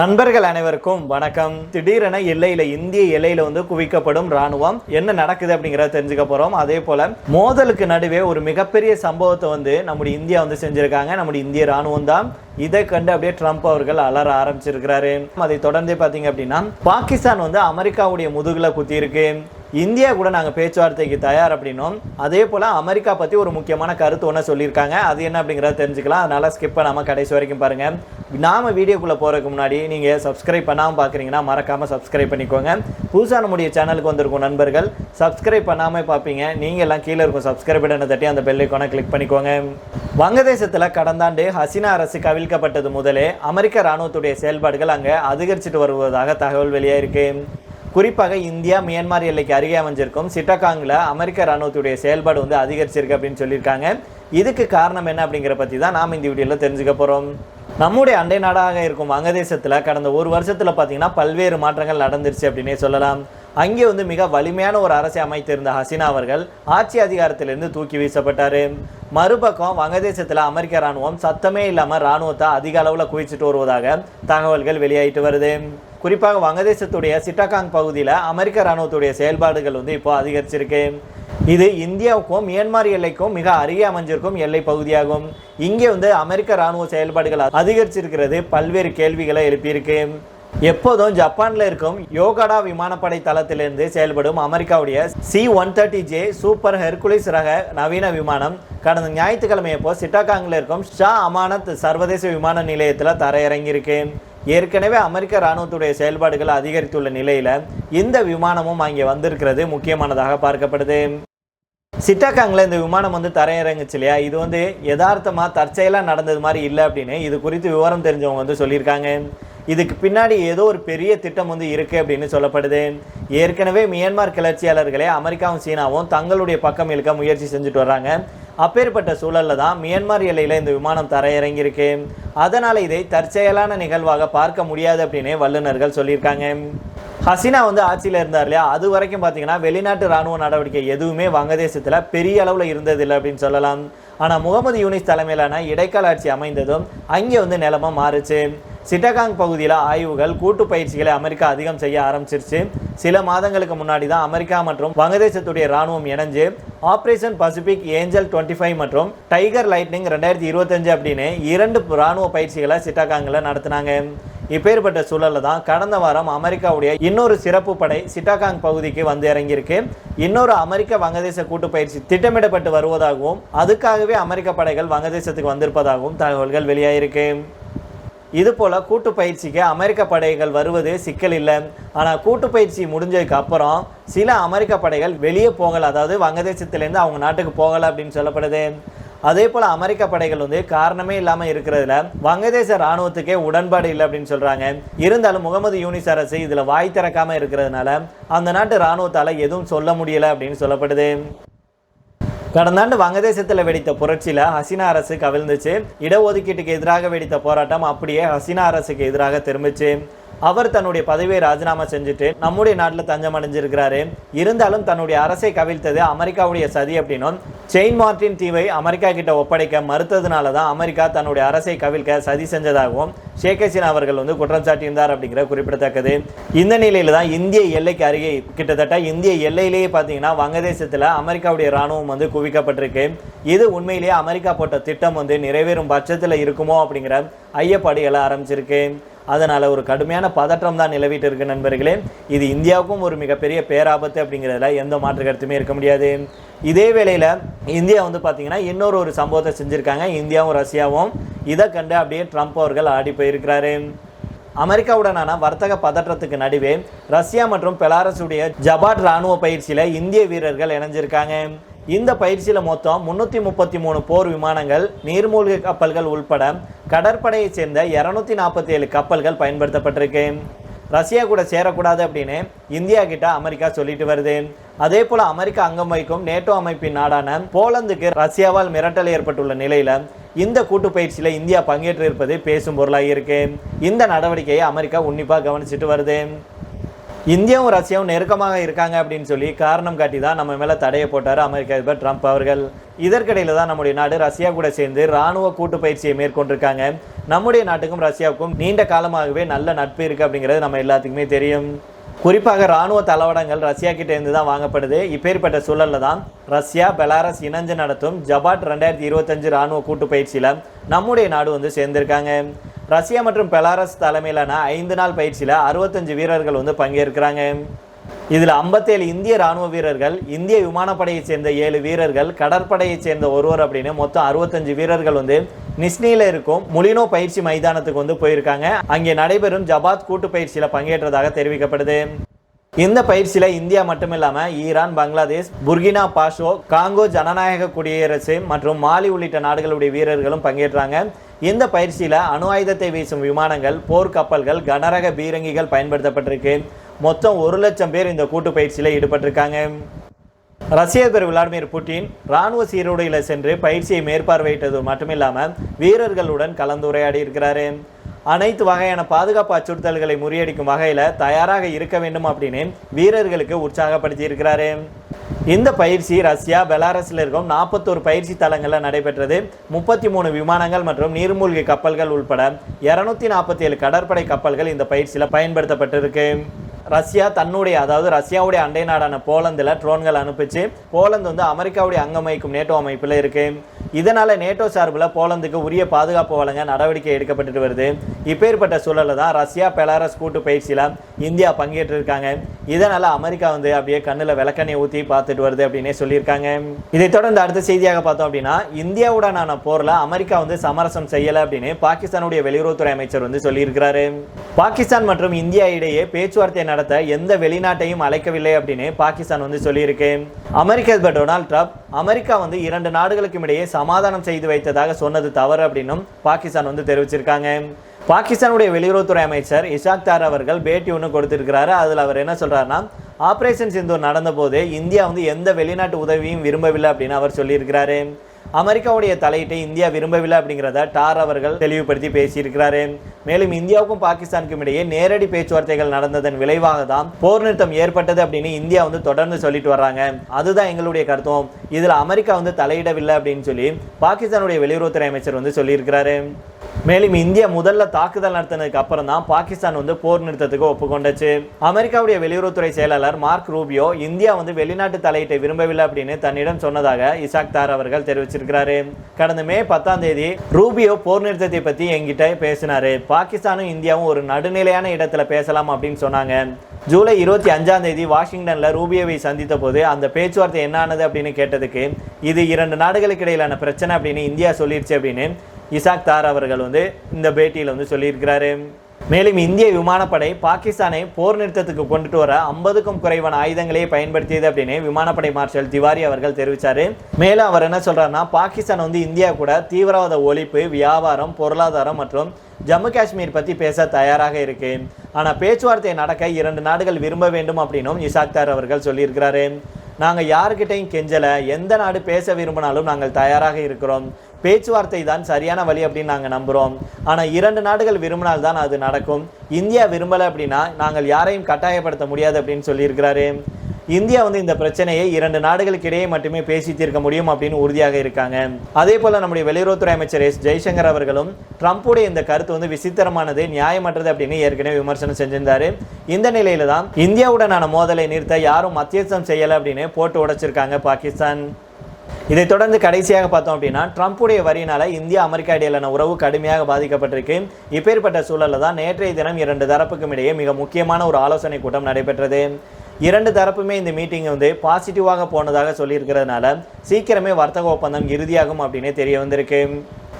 நண்பர்கள் அனைவருக்கும் வணக்கம். திடீரென எல்லையில இந்திய எல்லையில வந்து குவிக்கப்படும் ராணுவம் என்ன நடக்குது அப்படிங்கறத தெரிஞ்சுக்க போறோம். அதே போல மோதலுக்கு நடுவே ஒரு மிகப்பெரிய சம்பவத்தை வந்து நம்முடைய இந்தியா வந்து செஞ்சிருக்காங்க. நம்முடைய இந்திய ராணுவம் தான் இதை கண்டு அப்படியே ட்ரம்ப் அவர்கள் அலற ஆரம்பிச்சிருக்கிறாரு. அதை தொடர்ந்து பாத்தீங்க அப்படின்னா பாகிஸ்தான் வந்து அமெரிக்காவுடைய முதுகுல குத்தி இருக்கு இந்தியா கூட நாங்கள் பேச்சுவார்த்தைக்கு தயார் அப்படின்னும். அதே போல் அமெரிக்கா பற்றி ஒரு முக்கியமான கருத்து ஒன்று சொல்லியிருக்காங்க. அது என்ன அப்படிங்கிறத தெரிஞ்சுக்கலாம். அதனால் ஸ்கிப் பண்ணாமல் கடைசி வரைக்கும் பாருங்கள் நாம் வீடியோக்குள்ளே போகிறதுக்கு முன்னாடி நீங்கள் சப்ஸ்கிரைப் பண்ணாமல் பார்க்குறீங்கன்னா மறக்காமல் சப்ஸ்கிரைப் பண்ணிக்கோங்க. புதுசாக நம்முடைய சேனலுக்கு வந்திருக்கும் நண்பர்கள் சப்ஸ்கிரைப் பண்ணாமல் பார்ப்பீங்க நீங்கள் எல்லாம் கீழே இருக்கும் சப்ஸ்கிரைப் பட்டனை தட்டி அந்த பெல் கிளிக் பண்ணிக்கோங்க. வங்கதேசத்தில் கடந்த ஆண்டு ஹசீனா அரசு கவிழ்க்கப்பட்டது முதலே அமெரிக்க இராணுவத்துடைய செயல்பாடுகள் அங்கே அதிகரிச்சுட்டு வருவதாக தகவல் வெளியாயிருக்கு. குறிப்பாக இந்தியா மியான்மர் எல்லைக்கு அருகே அமைஞ்சிருக்கும் சிட்டகாங்கில் அமெரிக்க ராணுவத்துடைய செயல்பாடு வந்து அதிகரிச்சிருக்கு அப்படின்னு சொல்லியிருக்காங்க. இதுக்கு காரணம் என்ன அப்படிங்கிற பற்றி தான் நாம் இந்த வீடியோவில் தெரிஞ்சுக்க போகிறோம் நம்முடைய அண்டை நாடாக இருக்கும் வங்கதேசத்தில் கடந்த ஒரு வருஷத்தில் பார்த்தீங்கன்னா பல்வேறு மாற்றங்கள் நடந்துருச்சு அப்படின்னே சொல்லலாம். அங்கே வந்து மிக வலிமையான ஒரு அரசை அமைத்திருந்த ஹசீனா அவர்கள் ஆட்சி அதிகாரத்திலிருந்து தூக்கி வீசப்பட்டார். மறுபக்கம் வங்கதேசத்தில் அமெரிக்க ராணுவம் சத்தமே இல்லாமல் ராணுவத்தை அதிக அளவில் குவிச்சிட்டு வருவதாக தகவல்கள் வெளியாயிட்டு வருது. குறிப்பாக வங்கதேசத்துடைய சிட்டகாங் பகுதியில் அமெரிக்க ராணுவத்துடைய செயல்பாடுகள் வந்து இப்போ அதிகரிச்சிருக்கு. இது இந்தியாவுக்கும் மியான்மர் எல்லைக்கும் மிக அருகே அமைஞ்சிருக்கும் எல்லை பகுதியாகும். இங்கே வந்து அமெரிக்க ராணுவ செயல்பாடுகள் அதிகரிச்சிருக்கிறது. பல்வேறு கேள்விகளை எழுப்பியிருக்கு. எப்போதும் ஜப்பானில் இருக்கும் யோகடா விமானப்படை தளத்திலிருந்து செயல்படும் அமெரிக்காவுடைய C one thirty J super Hercules ரக நவீன விமானம் கடந்த ஞாயிற்றுக்கிழமை அப்போ சிட்டாகாங்கில் இருக்கும் ஷா அமானத் சர்வதேச விமான நிலையத்தில் தரையிறங்கியிருக்கு. ஏற்கனவே அமெரிக்க இராணுவத்துடைய செயல்பாடுகள் அதிகரித்துள்ள நிலையில் இந்த விமானமும் அங்கே வந்திருக்கிறது முக்கியமானதாக பார்க்கப்படுது. சிட்டாக்காங்கில் இந்த விமானம் வந்து தரையிறங்குச்சு இல்லையா? இது வந்து யதார்த்தமாக தற்செயலாக நடந்தது மாதிரி இல்லை அப்படின்னு இது குறித்து விவரம் தெரிஞ்சவங்க வந்து சொல்லியிருக்காங்க. இதுக்கு பின்னாடி ஏதோ ஒரு பெரிய திட்டம் வந்து இருக்குது அப்படின்னு சொல்லப்படுது. ஏற்கனவே மியான்மர் கிளர்ச்சியாளர்களே அமெரிக்காவும் சீனாவும் தங்களுடைய பக்கம் இழுக்க முயற்சி செஞ்சுட்டு வர்றாங்க. அப்பேற்பட்ட சூழலில் தான் மியான்மர் எல்லையில் இந்த விமானம் தரையிறங்கியிருக்கு. அதனால் இதை தற்செயலான நிகழ்வாக பார்க்க முடியாது அப்படின்னு வல்லுநர்கள் சொல்லியிருக்காங்க. ஹசீனா வந்து ஆட்சியில் இருந்தார் இல்லையா? அது வரைக்கும் பார்த்தீங்கன்னா வெளிநாட்டு ராணுவ நடவடிக்கை எதுவுமே வங்கதேசத்தில் பெரிய அளவில் இருந்ததில்லை அப்படின்னு சொல்லலாம். ஆனால் முகமது யூனிஸ் தலைமையிலான இடைக்கால ஆட்சி அமைந்ததும் அங்கே வந்து நிலைமை மாறுச்சு. சிட்டகாங் பகுதியில் ஆய்வுகள் கூட்டு பயிற்சிகளை அமெரிக்கா அதிகம் செய்ய ஆரம்பிச்சிருச்சு. சில மாதங்களுக்கு முன்னாடி தான் அமெரிக்கா மற்றும் வங்கதேசத்துடைய ராணுவம் இணைஞ்சு operation Pacific angel twenty five மற்றும் டைகர் லைட்னிங் ரெண்டாயிரத்தி இருபத்தஞ்சு அப்படின்னு இரண்டு ராணுவ பயிற்சிகளை சிட்டகாங்கில் நடத்தினாங்க. இப்பேற்பட்ட சூழலில் தான் கடந்த வாரம் அமெரிக்காவுடைய இன்னொரு சிறப்பு படை சிட்டாகாங் பகுதிக்கு வந்து இறங்கியிருக்கு. இன்னொரு அமெரிக்க வங்கதேச கூட்டு பயிற்சி திட்டமிடப்பட்டு வருவதாகவும் அதுக்காகவே அமெரிக்க படைகள் வங்கதேசத்துக்கு வந்திருப்பதாகவும் தகவல்கள் வெளியாயிருக்கு. இது போல கூட்டு பயிற்சிக்கு அமெரிக்க படைகள் வருவது சிக்கல் இல்லை. ஆனால் கூட்டு பயிற்சி முடிஞ்சதுக்கு அப்புறம் சில அமெரிக்க படைகள் வெளியே போகலை. அதாவது வங்கதேசத்திலேருந்து அவங்க நாட்டுக்கு போகலை அப்படின்னு சொல்லப்படுது. அதே போல் அமெரிக்க படைகள் வந்து காரணமே இல்லாமல் இருக்கிறதுல வங்கதேச இராணுவத்துக்கே உடன்பாடு இல்லை அப்படின்னு சொல்கிறாங்க இருந்தாலும் முகமது யூனிஸ் அரசு இதில் வாய் திறக்காமல் இருக்கிறதுனால அந்த நாட்டு இராணுவத்தால் எதுவும் சொல்ல முடியலை அப்படின்னு சொல்லப்படுது. கடந்த ஆண்டு வங்கதேசத்தில் வெடித்த புரட்சியில் ஹசீனா அரசு கவிழ்ந்துச்சு. இடஒதுக்கீட்டுக்கு எதிராக வெடித்த போராட்டம் அப்படியே ஹசீனா அரசுக்கு எதிராக திரும்பிச்சு. அவர் தன்னுடைய பதவியை ராஜினாமா செஞ்சுட்டு நம்முடைய நாட்டில் தஞ்சம் அடைஞ்சிருக்கிறாரு. இருந்தாலும் தன்னுடைய அரசை கவிழ்த்தது அமெரிக்காவுடைய சதி அப்படின்னும் செயின் மார்டின் தீவை அமெரிக்கா கிட்ட ஒப்படைக்க மறுத்ததுனால தான் அமெரிக்கா தன்னுடைய அரசை கவிழ்க்க சதி செஞ்சதாகவும் ஷேக் ஹசீனா அவர்கள் வந்து குற்றம் சாட்டியிருந்தார் அப்படிங்கிற குறிப்பிடத்தக்கது. இந்த நிலையில தான் இந்திய எல்லைக்கு அருகே கிட்டத்தட்ட இந்திய எல்லையிலேயே பார்த்தீங்கன்னா வங்கதேசத்தில் அமெரிக்காவுடைய ராணுவம் வந்து குவிக்கப்பட்டிருக்கு. இது உண்மையிலேயே அமெரிக்கா போட்ட திட்டம் வந்து நிறைவேறும் பட்சத்தில் இருக்குமோ அப்படிங்கிற ஐயப்பாடு எழ ஆரம்பிச்சிருக்கு. அதனால் ஒரு கடுமையான பதற்றம் தான் நிலவிட்டு இருக்கு நண்பர்களே. இது இந்தியாவுக்கும் ஒரு மிகப்பெரிய பேராபத்து அப்படிங்கிறதுல எந்த மாற்று கருத்துமே இருக்க முடியாது. இதே வேளையில் இந்தியா வந்து பார்த்திங்கன்னா இன்னொரு ஒரு சம்பவத்தை செஞ்சுருக்காங்க. இந்தியாவும் ரஷ்யாவும். இதை கண்டு அப்படியே ட்ரம்ப் அவர்கள் ஆடி போயிருக்கிறாரு. அமெரிக்காவுடனான வர்த்தக பதற்றத்துக்கு நடுவே ரஷ்யா மற்றும் பெலாரஸுடைய ஜபாட் ராணுவ பயிற்சியில் இந்திய வீரர்கள் இணைஞ்சிருக்காங்க. இந்த பயிற்சியில் மொத்தம் முன்னூற்றி முப்பத்தி மூணு போர் விமானங்கள் நீர்மூழ்கி கப்பல்கள் உள்பட கடற்படையைச் சேர்ந்த இரநூத்தி நாற்பத்தி ஏழு கப்பல்கள் பயன்படுத்தப்பட்டிருக்கு ரஷ்யா கூட சேரக்கூடாது அப்படின்னு இந்தியா கிட்ட அமெரிக்கா சொல்லிட்டு வருது. அதே போல அமெரிக்கா அங்கம் வகிக்கும் நேட்டோ அமைப்பின் நாடான போலந்துக்கு ரஷ்யாவால் மிரட்டல் ஏற்பட்டுள்ள நிலையில இந்த கூட்டு பயிற்சியில் இந்தியா பங்கேற்று இருப்பது பேசும் பொருளாக இருக்கு. இந்த நடவடிக்கையை அமெரிக்கா உன்னிப்பாக கவனிச்சிட்டு வருது. இந்தியாவும் ரஷ்யாவும் நெருக்கமாக இருக்காங்க அப்படின்னு சொல்லி காரணம் காட்டி தான் நம்ம மேலே தடையை போட்டார் அமெரிக்க அதிபர் ட்ரம்ப் அவர்கள். இதற்கிடையில் தான் நம்முடைய நாடு ரஷ்யா கூட சேர்ந்து ராணுவ கூட்டு பயிற்சியை மேற்கொண்டிருக்காங்க. நம்முடைய நாட்டுக்கும் ரஷ்யாவுக்கும் நீண்ட காலமாகவே நல்ல நட்பு இருக்குது அப்படிங்கிறது நம்ம எல்லாத்துக்குமே தெரியும். குறிப்பாக ராணுவ தளவாடங்கள் ரஷ்யா கிட்டேருந்து தான் வாங்கப்படுது. இப்பேற்பட்ட சூழல்ல தான் ரஷ்யா பெலாரஸ் இணைஞ்சு நடத்தும் ஜபாட் ரெண்டாயிரத்தி இருபத்தஞ்சு ராணுவ கூட்டு பயிற்சியில் நம்முடைய நாடு வந்து சேர்ந்திருக்காங்க. ரஷ்யா மற்றும் பெலாரஸ் தலைமையிலான ஐந்து நாள் பயிற்சியில் அறுபத்தஞ்சு வீரர்கள் வந்து பங்கேற்கிறாங்க. இதில் 57 இந்திய ராணுவ வீரர்கள் இந்திய விமானப்படையைச் சேர்ந்த ஏழு வீரர்கள் கடற்படையைச் சேர்ந்த ஒருவர் அப்படின்னு மொத்தம் அறுபத்தஞ்சு வீரர்கள் வந்து நிஸ்னியில் இருக்கும் முலினோ பயிற்சி மைதானத்துக்கு வந்து போயிருக்காங்க. அங்கே நடைபெறும் ஜபாத் கூட்டு பயிற்சியில் பங்கேற்றதாக தெரிவிக்கப்படுது. இந்த பயிற்சியில் இந்தியா மட்டும் Iran Bangladesh Burkina Faso Congo ஜனநாயக குடியரசு மற்றும் மாலி உள்ளிட்ட நாடுகளுடைய வீரர்களும் பங்கேற்றாங்க. இந்த பயிற்சியில் அணு ஆயுதத்தை வீசும் விமானங்கள் போர்க்கப்பல்கள் கனரக பீரங்கிகள் பயன்படுத்தப்பட்டிருக்கு. மொத்தம் ஒரு லட்சம் பேர் இந்த கூட்டு பயிற்சியில் ஈடுபட்டிருக்காங்க. ரஷ்ய அதிபர் விளாடிமிர் புட்டின் ராணுவ சீருடையில் சென்று பயிற்சியை மேற்பார்வையிட்டது மட்டுமில்லாமல் வீரர்களுடன் கலந்துரையாடி இருக்கிறாரு. அனைத்து வகையான பாதுகாப்பு அச்சுறுத்தல்களை முறியடிக்கும் வகையில் தயாராக இருக்க வேண்டும் அப்படின்னு வீரர்களுக்கு உற்சாகப்படுத்தி இருக்கிறாரு. இந்த பயிற்சி ரஷ்யா பெலாரஸில் இருக்கும் நாற்பத்தோரு பயிற்சி தளங்களில் நடைபெற்றது. முப்பத்தி மூணு விமானங்கள் மற்றும் நீர்மூழ்கி கப்பல்கள் உட்பட இரநூத்தி நாற்பத்தி ஏழு கடற்படை கப்பல்கள் இந்த பயிற்சியில் பயன்படுத்தப்பட்டிருக்கு. ரஷ்யா தன்னுடைய அதாவது ரஷ்யாவுடைய அண்டை நாடான போலந்தில் ட்ரோன்கள் அனுப்பிச்சு போலந்து வந்து அமெரிக்காவுடைய அங்கமைக்கும் நேட்டோ அமைப்பில் இருக்குது இதனால் நேட்டோ சார்பில் போலந்துக்கு உரிய பாதுகாப்பு வழங்க நடவடிக்கை எடுக்கப்பட்டு வருது. இப்பேற்பட்ட சூழலில் தான் ரஷ்யா பெலாரஸ் கூட்டு பயிற்சியில் இந்தியா பங்கேற்றிருக்காங்க. இதனால் அமெரிக்கா வந்து அப்படியே கண்ணில் விளக்கெண்ணெய் ஊற்றி பார்த்துட்டு வருது அப்படின்னே சொல்லியிருக்காங்க. இதைத் தொடர்ந்து அடுத்த செய்தியாக பார்த்தோம் அப்படின்னா இந்தியாவுடனான போரில் அமெரிக்கா வந்து சமரசம் செய்யலை அப்படின்னு பாகிஸ்தானுடைய வெளியுறவுத்துறை அமைச்சர் வந்து சொல்லியிருக்கிறாரு. பாகிஸ்தான் மற்றும் இந்தியா இடையே பேச்சுவார்த்தை நடத்த எந்த வெளிநாட்டையும் அழைக்கவில்லை அப்படின்னு பாகிஸ்தான் வந்து சொல்லியிருக்கு. அமெரிக்க அதிபர் டொனால்ட் ட்ரம்ப் அமெரிக்கா வந்து இரண்டு நாடுகளுக்கும் இடையே சமாதானம் செய்து வைத்ததாக சொன்னது தவறு அப்படின்னும் பாகிஸ்தான் வந்து தெரிவிச்சிருக்காங்க. பாகிஸ்தானுடைய வெளியுறவுத்துறை அமைச்சர் இஷாக் தார் அவர்கள் பேட்டி ஒன்று கொடுத்திருக்கிறாரு. அதில் அவர் என்ன சொல்கிறாருன்னா ஆப்ரேஷன் சிந்தூர் நடந்தபோது இந்தியா வந்து எந்த வெளிநாட்டு உதவியும் விரும்பவில்லை அப்படின்னு அவர் சொல்லியிருக்கிறாரு. அமெரிக்காவுடைய தலையீட்டை இந்தியா விரும்பவில்லை அப்படிங்கிறத டார் அவர்கள் தெளிவுபடுத்தி பேசியிருக்கிறாரு. மேலும் இந்தியாவுக்கும் பாகிஸ்தானுக்கும் இடையே நேரடி பேச்சுவார்த்தைகள் நடந்ததன் விளைவாக தான் போர் நிறுத்தம் ஏற்பட்டது அப்படின்னு இந்தியா வந்து தொடர்ந்து சொல்லிட்டு வர்றாங்க. அதுதான் எங்களுடைய கருத்தும். இதில் அமெரிக்கா வந்து தலையிடவில்லை அப்படின்னு சொல்லி பாகிஸ்தானுடைய வெளியுறவுத்துறை அமைச்சர் வந்து சொல்லியிருக்கிறாரு. மேலும் இந்தியா முதல்ல தாக்குதல் நடத்தினதுக்கு அப்புறம் தான் பாகிஸ்தான் வந்து போர் நிறுத்தத்துக்கு ஒப்புக்கொண்டுச்சு. அமெரிக்காவுடைய வெளியுறவுத்துறை செயலாளர் மார்க் ரூபியோ இந்தியா வந்து வெளிநாட்டு தலையீட்டை விரும்பவில்லை அப்படின்னு தன்னிடம் சொன்னதாக இசாக் தார் அவர்கள் தெரிவிச்சிருக்கிறாரு. கடந்த மே பத்தாம் தேதி ரூபியோ போர் நிறுத்தத்தை பத்தி என்கிட்ட பேசினாரு. பாகிஸ்தானும் இந்தியாவும் ஒரு நடுநிலையான இடத்துல பேசலாம் அப்படின்னு சொன்னாங்க. ஜூலை இருபத்தி அஞ்சாம் தேதி வாஷிங்டனில் ரூபியோவை சந்தித்த போது அந்த பேச்சுவார்த்தை என்ன ஆனது அப்படின்னு கேட்டதுக்கு இது இரண்டு நாடுகளுக்கு இடையிலான பிரச்சனை அப்படின்னு இந்தியா சொல்லிடுச்சு அப்படின்னு இசாக் தார் அவர்கள் வந்து இந்த பேட்டியில் வந்து சொல்லியிருக்கிறாரு. மேலும் இந்திய விமானப்படை பாகிஸ்தானை போர் நிறுத்தத்துக்கு கொண்டுட்டு வர ஐம்பதுக்கும் குறைவான ஆயுதங்களே பயன்படுத்தியது அப்படின்னு விமானப்படை மார்ஷல் திவாரி அவர்கள் தெரிவித்தார் மேலும் அவர் என்ன சொல்கிறாருன்னா பாகிஸ்தான் வந்து இந்தியா கூட தீவிரவாத ஒழிப்பு வியாபாரம் பொருளாதாரம் மற்றும் ஜம்மு காஷ்மீர் பற்றி பேச தயாராக இருக்கு. ஆனால் பேச்சுவார்த்தை நடக்க இரண்டு நாடுகள் விரும்ப வேண்டும் அப்படின்னும் இசாக் தார் அவர்கள் சொல்லியிருக்கிறாரு. நாங்கள் யாருக்கிட்டையும் கெஞ்சலை. எந்த நாடு பேச விரும்பினாலும் நாங்கள் தயாராக இருக்கிறோம். பேச்சுவார்த்தை தான் சரியான வழி அப்படின்னு நாங்கள் நம்புகிறோம் ஆனால் இரண்டு நாடுகள் விரும்பினால் தான் அது நடக்கும். இந்தியா விரும்பலை அப்படின்னா நாங்கள் யாரையும் கட்டாயப்படுத்த முடியாது அப்படின்னு சொல்லியிருக்கிறாரு. இந்தியா வந்து இந்த பிரச்சனையை இரண்டு நாடுகளுக்கு இடையே மட்டுமே பேசி தீர்க்க முடியும் அப்படின்னு உறுதியாக இருக்காங்க. அதே போல நம்முடைய வெளியுறவுத்துறை அமைச்சர் எஸ். ஜெய்சங்கர் அவர்களும் ட்ரம்ப்புடைய இந்த கருத்து வந்து விசித்திரமானது நியாயமற்றது அப்படின்னு ஏற்கனவே விமர்சனம் செஞ்சிருந்தாரு. இந்த நிலையில தான் இந்தியாவுடனான மோதலை நிறுத்த யாரும் மத்தியஸ்தம் செய்யலை அப்படின்னு போட்டு உடைச்சிருக்காங்க பாகிஸ்தான். இதைத் தொடர்ந்து கடைசியாக பார்த்தோம் அப்படின்னா ட்ரம்ப்புடைய வரியினால் இந்தியா அமெரிக்கா இடையிலான உறவு கடுமையாக பாதிக்கப்பட்டிருக்கு. இப்பேற்பட்ட சூழலில் தான் நேற்றைய தினம் இரண்டு தரப்புக்கும் இடையே மிக முக்கியமான ஒரு ஆலோசனை கூட்டம் நடைபெற்றது. இரண்டு தரப்புமே இந்த மீட்டிங் வந்து பாசிட்டிவாக போனதாக சொல்லியிருக்கிறதுனால சீக்கிரமே வர்த்தக ஒப்பந்தம் இறுதியாகும் அப்படின்னு தெரிய வந்திருக்கு.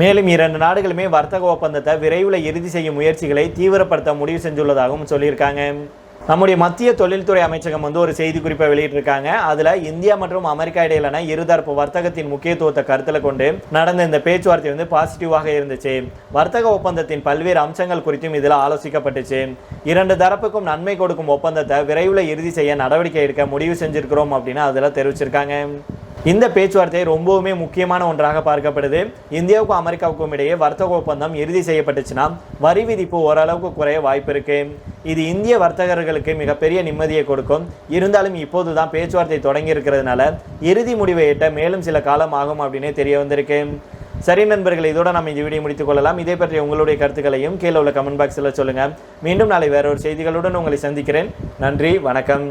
மேலும் இரண்டு நாடுகளுமே வர்த்தக ஒப்பந்தத்தை விரைவில் இறுதி செய்யும் முயற்சிகளை தீவிரப்படுத்த முடிவு செஞ்சுள்ளதாகவும் சொல்லியிருக்காங்க. நம்முடைய மத்திய தொழில்துறை அமைச்சகம் வந்து ஒரு செய்தி குறிப்பை வெளியிட்டிருக்காங்க. அதில் இந்தியா மற்றும் அமெரிக்கா இடையிலான இருதரப்பு வர்த்தகத்தின் முக்கியத்துவத்தை கருத்தில் கொண்டு நடந்த இந்த பேச்சுவார்த்தை வந்து பாசிட்டிவாக இருந்துச்சு. வர்த்தக ஒப்பந்தத்தின் பல்வேறு அம்சங்கள் குறித்தும் இதில் ஆலோசிக்கப்பட்டுச்சு. இரண்டு தரப்புக்கும் நன்மை கொடுக்கும் ஒப்பந்தத்தை விரைவில் இறுதி செய்ய நடவடிக்கை எடுக்க முடிவு செஞ்சிருக்கிறோம் அப்படின்னு அதில் தெரிவிச்சிருக்காங்க. இந்த பேச்சுவார்த்தை ரொம்பவுமே முக்கியமான ஒன்றாக பார்க்கப்படுது. இந்தியாவுக்கும் அமெரிக்காவுக்கும் இடையே வர்த்தக ஒப்பந்தம் இறுதி செய்யப்பட்டுச்சுன்னா வரி விதிப்பு ஓரளவுக்கு குறைய வாய்ப்பு இருக்குது இது இந்திய வர்த்தகர்களுக்கு மிகப்பெரிய நிம்மதியை கொடுக்கும். இருந்தாலும் இப்போது தான் பேச்சுவார்த்தை தொடங்கி இருக்கிறதுனால இறுதி முடிவை எட்ட மேலும் சில காலம் ஆகும் அப்படின்னே தெரிய வந்திருக்கு. சரி நண்பர்கள் இதோட நம்ம இந்த வீடியோ முடித்துக் கொள்ளலாம். இதை பற்றி உங்களுடைய கருத்துக்களையும் கீழே உள்ள கமெண்ட் பாக்ஸில் சொல்லுங்கள் மீண்டும் நாளை வேற ஒரு செய்திகளுடன் உங்களை சந்திக்கிறேன். நன்றி வணக்கம்.